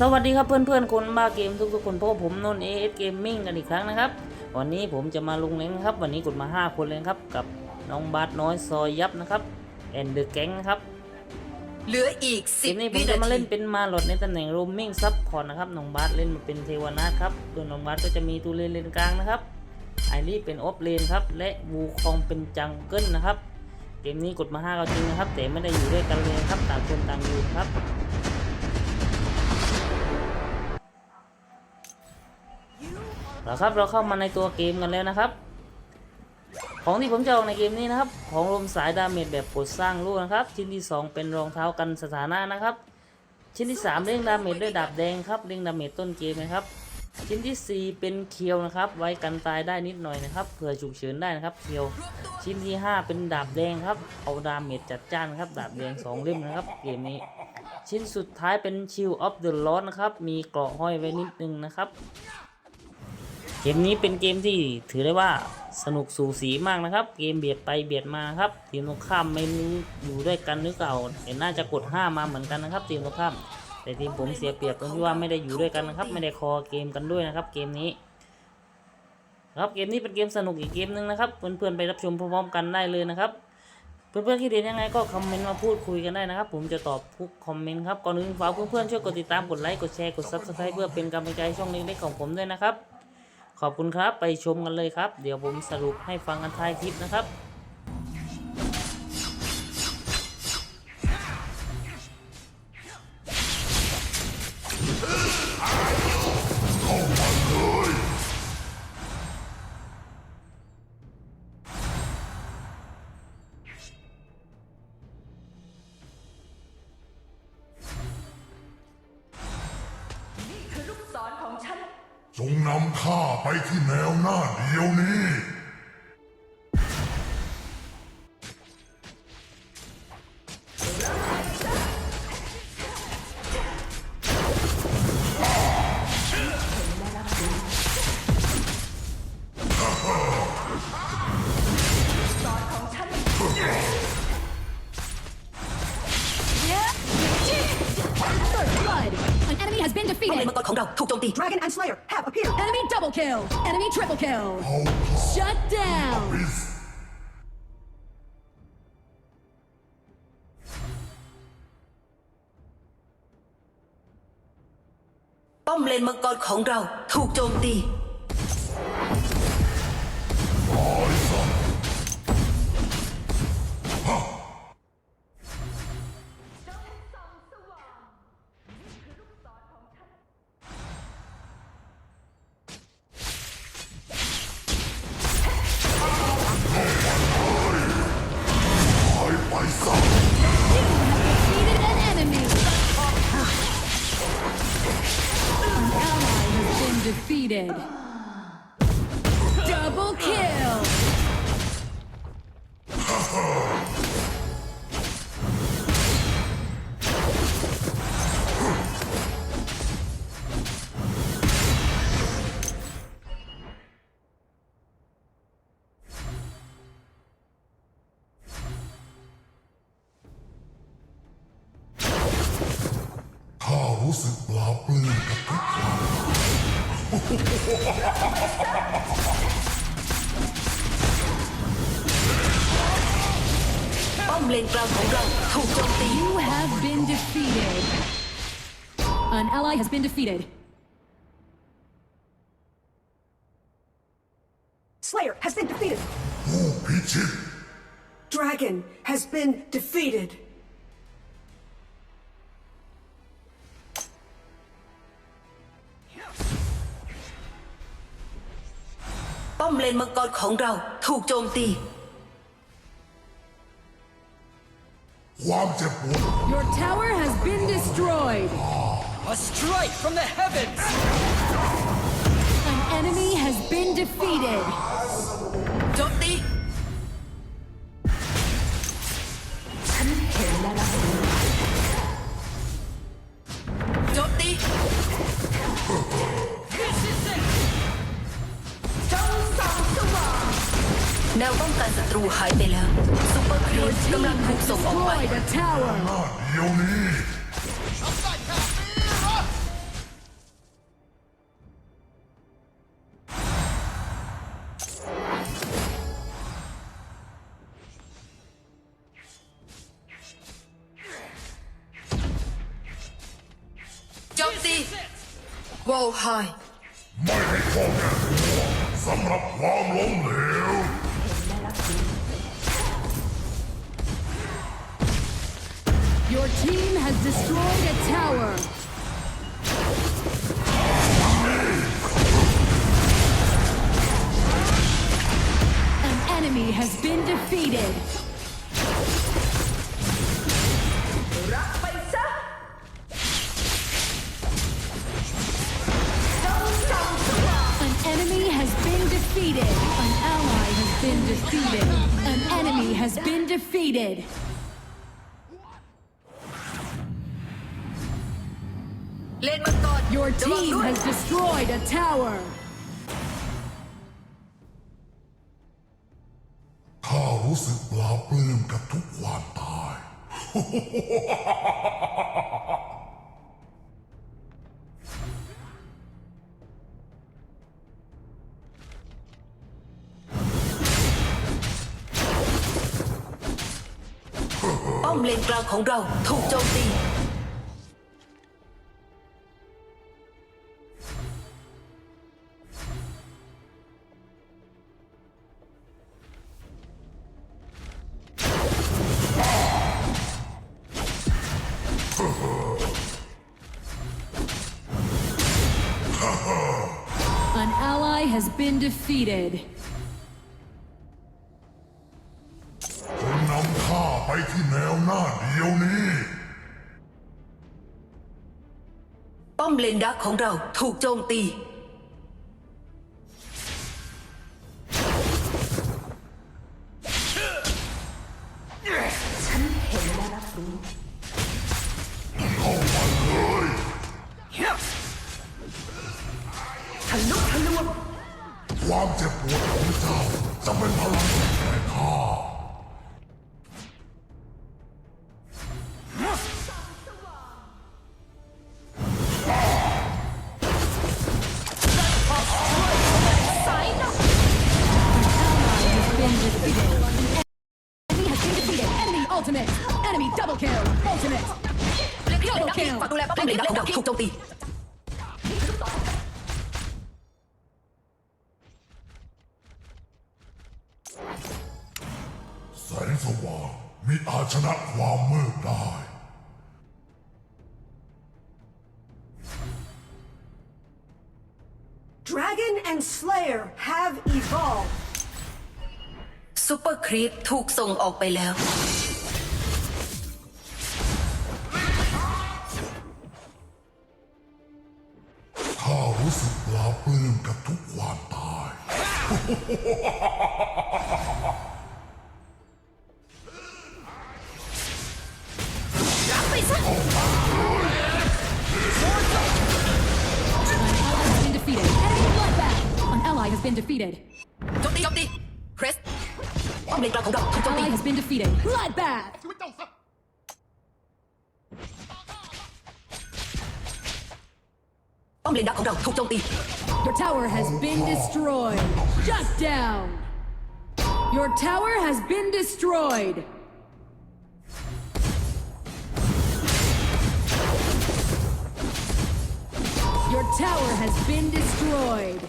สวัสดีครับเพื่อนๆคนบ้าเกมทุกๆคนพบกับผมนนเอสเกมมิ่งกันอีกครั้งนะครับ วันนี้ผมจะมาลงเล่นครับ วันนี้กดมา 5 คนเลยครับ กับน้องบาสน้อยซอยยับนะครับแอนเดอร์แก๊งนะครับเหลืออีกเกสิบมนี้ผมวิจะนามาทีเล่นเป็นมาหลดในตำแหน่งโรมมิ่งซับพอร์ตนะครับน้องบาสเล่นมาเป็นเทวนาถครับส่วนน้องบาสก็จะมีตูเลนเลนกลางนะครับไอรีเป็นออฟเลนครับและวูคองเป็นจังเกิลนะครับเกมนี้กดมา5ก็จริงนะครับแต่ไม่ได้อยู่ด้วยกันเลยครับต่างคนต่างอยู่ครับ แล้วครับเราเข้ามาในตัวเกมกันแล้วนะครับ ของที่ผมจะออกในเกมนี้นะครับ ของลมสายดาเมจแบบกดสร้างลูกนะครับ ชิ้นที่ 2 เป็นรองเท้ากันสถานะนะครับ ชิ้นที่ 3เร่งดาเมจด้วยดาบแดงครับเร่งดาเมจต้นเกมนะครับ ชิ้นทีสี่ 4 เป็นเคียวนะครับ ไว้กันตายได้นิดหน่อยนะครับเผื่อฉุกเฉินได้นะครับเคียว ชิ้นที่ 5 เป็นดาบแดงครับเอาดาเมจจัดจ้านครับดาบแดงสองเล่มนะครับเกมนี้ชิ้นสุดท้ายเป็นชิลออฟเดอะลอนะครับ มีเกราะห้อยไว้นิดนึงนะครับ เกมนี้เป็นเกมที่ถือได้ว่าสนุกสูสีมากนะครับ เกมเบียดไปเบียดมาครับ ทีมตรงข้ามไม่รู้อยู่ด้วยกันหรือเปล่าเห็นน่าจะกด 5 มาเหมือนกันนะครับ ทีมตรงข้าม แต่ทีมผมเสียเปรียบตรงที่ว่าไม่ได้อยู่ด้วยกันนะครับ ไม่ได้คอเกมกันด้วยนะครับ เกมนี้ครับเกมนี้เป็นเกมสนุกอีกเกมหนึ่งนะครับ เพื่อนๆไปรับชมพร้อมๆกันได้เลยนะครับเพื่อนๆคิดเห็นยังไงก็คอมเมนต์มาพูดคุยกันได้นะครับ ผมจะตอบทุกคอมเมนต์ครับก่อนอื่นฝากเพื่อนๆช่วยกดติดตามกดไลค์กดแชร์กด subscribe เพื่อเป็นกำลังใจช่องเล็กๆของผมด้วยนะครับ ขอบคุณครับไปชมกันเลยครับ เดี๋ยวผมสรุปให้ฟังกันท้ายคลิปนะครับ จงนำข้าไปที่แนวหน้าเดียวนี้ มเลน defeated. มังกรของเราถูกโจมตี Dragon and Slayer have appeared. Enemy double kill. Enemy triple kill. เอาข้า Shut down. บิส ป้อมเลนมังกรของเราถูกโจมตี ป้อมเลนกลางของเราถูกโจมตี You have been defeated. An ally has been defeated. Slayer has been defeated. ผู้พิชิต Dragon has been defeated. ป้อมเลนมังกรของเราถูกโจมตี ความเจ็บปวด Your tower has been destroyed. A strike from the heavens! An enemy has been defeated. โจมตี ฉันเห็นแล้วนะ แนวป้องกันศัตรูหายไปแล้วซุปเปอร์ครีสกำลังถูกส่งออกไป Destroy เดี๋ยวนี้โจมวไฮไม่ให้ข้อแก้ตัวสำหรับความล้มเหลว Your team has destroyed a tower. An enemy has been defeated. An enemy has been defeated. An ally has been defeated. An enemy has been defeated. เลนมังกร Your ระวัง team ด้วย has destroyed a tower. ข้ารู้สึกปลาปลื้มกับทุกความตาย ป้อมเลนกลางของเราถูกโจมตี has been defeated. จงนำข้าไปที่แนวหน้าเดียวนี้ ป้อมเลนดักของเราถูกโจมตีเข้า เจ็บปวดของเจ้าจะเป็นพลังแก่ข้า Been defeated. Enemy has been defeated. Enemy ultimate. Enemy double kill. Ultimate. เลนที่เลน Double ดัก kill. ฝากดูแลป้อมเลนดักของเราถูกโจมตี สงสว่างมีอาจชนะความมืดได้ Dragon and Slayer have evolved. ซูเปอร์ครีปถูกส่งออกไปแล้ว ข้ารู้สึกปลาปลื้มกับทุกความตาย been defeated. Jump, jump, Chris. Ally has been defeated. Bloodbath. Your tower has been destroyed. Shut down. Your tower has been destroyed. tower has been destroyed.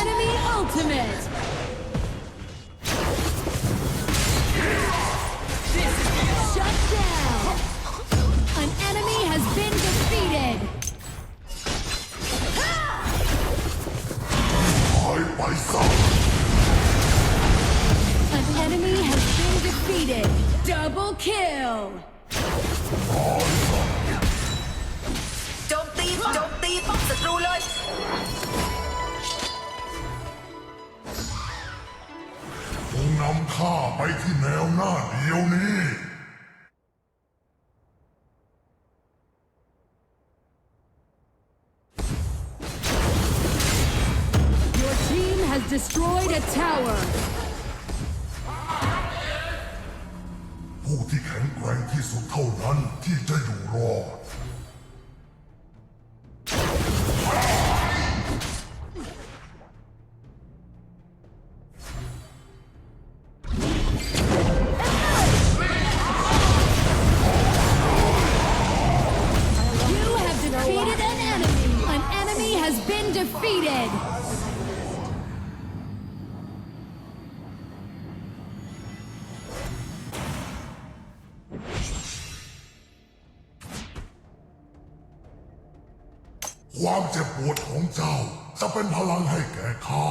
Enemy ultimate! This is shut down! An enemy has been defeated! I myself! วนี้ Your team has destroyed a tower. ที่แข็งแกร่งที่สุดเท่านั้นที่จะอยู่รอด ความเจ็บปวดของเจ้าจะเป็นพลังให้แก่ข้า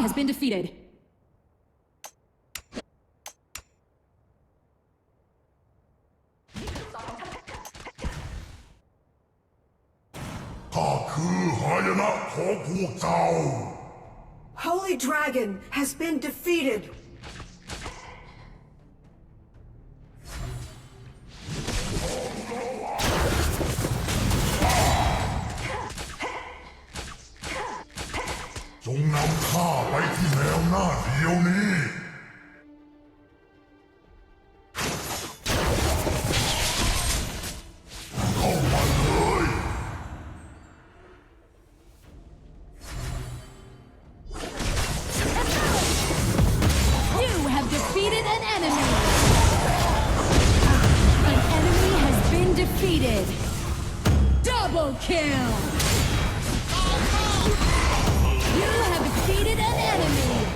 ally has been defeated. Holy Dragon has been defeated! kill! You have defeated an enemy!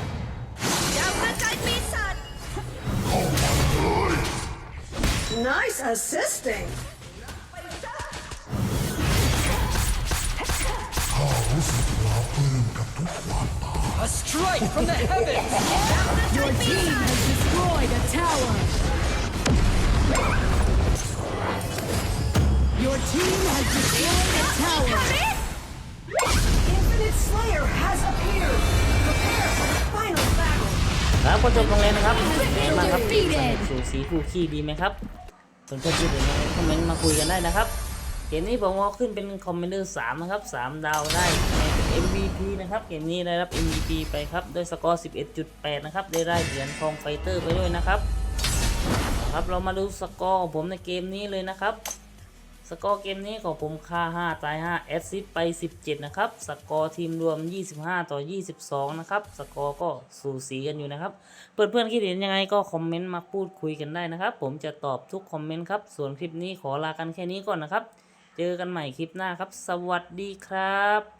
Nice assisting! A strike from the heavens! Your team has destroyed a tower! Your team has destroyed a tower. Infinite Slayer has appeared. Prepare for the final battle. ครับก็จบลงแล้วนะครับเป็นไงบ้างครับ Defeated สูสีคู่ขี้ดีไหมครับเพื่อนๆคิดเห็นยังไงคอมเมนต์มาคุยกันได้นะครับเกมนี้ผมเอาขึ้นเป็นคอมเมนเดอร์3นะครับ3ดาวได้เป็น MVP นะครับเกมนี้ได้รับ MVP ไปครับด้วยสกอร์ 11.8 นะครับได้ได้เหรียญทองไฟเตอร์ไปด้วยนะครับครับเรามาดูสกอร์ของผมในเกมนี้เลยนะครับ สกอร์เกมนี้ของผมค่า 5 ตาย 5 แอสซิสไป 17 นะครับ สกอร์ทีมรวม 25 ต่อ 22 นะครับ สกอร์ก็สูสีกันอยู่นะครับ เพื่อนๆคิดเห็นยังไงก็คอมเมนต์มาพูดคุยกันได้นะครับ ผมจะตอบทุกคอมเมนต์ครับ ส่วนคลิปนี้ขอลากันแค่นี้ก่อนนะครับ เจอกันใหม่คลิปหน้าครับ สวัสดีครับ